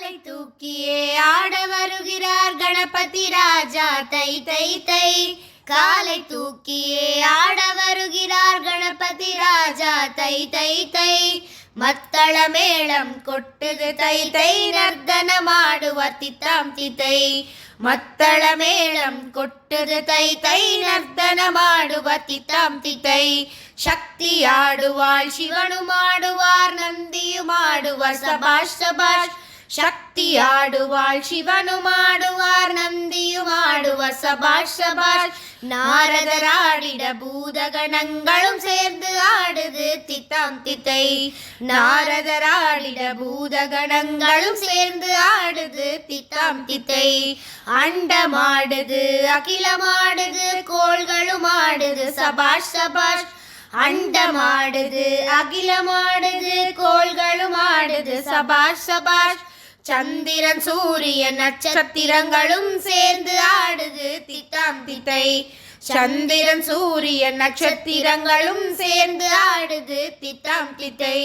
காலை தூக்கியே ஆட வருகிறார் கணபதி ராஜா. தை தை தை. காலை தூக்கியே ஆட வருகிறார் கணபதி ராஜா. தை தை தை. மத்தள மேளம் கொட்டுது. தை தை. நர்த்தனமாடுவ தித்தாம் தித்தை. மத்தள மேளம் கொட்டுது. தை தை. நர்த்தனமாடுவ தித்தாம் தித்தை. சக்தி ஆடுவாள். சிவனும் ஆடுவார். நந்தியும் ஆடுவார். சபாஷ் சபாஷ். சக்தி ஆடுவாள் சிவனும் ஆடுவார் நந்தியும் ஆடுவார் சபாஷ் சபாஷ் நாரதராடிட பூதகணங்களும் சேர்ந்து ஆடுது தித்தாம் தித்தை நாரதராடிட பூதகணங்களும் சேர்ந்து ஆடுது தித்தாம் தித்தை அண்டமாடுது அகிலமாடுது கோள்களும் ஆடுது சபாஷ் சபாஷ் அண்டமாடுது அகிலமாடுது கோள்களும் ஆடுது சபாஷ் சபாஷ் சந்திரன் சூரியன் நட்சத்திரங்களும் சேர்ந்து ஆடுது தித்தாம் தித்தை சந்திரன் சூரியன் நட்சத்திரங்களும் சேர்ந்து ஆடுது தித்தாம் தித்தை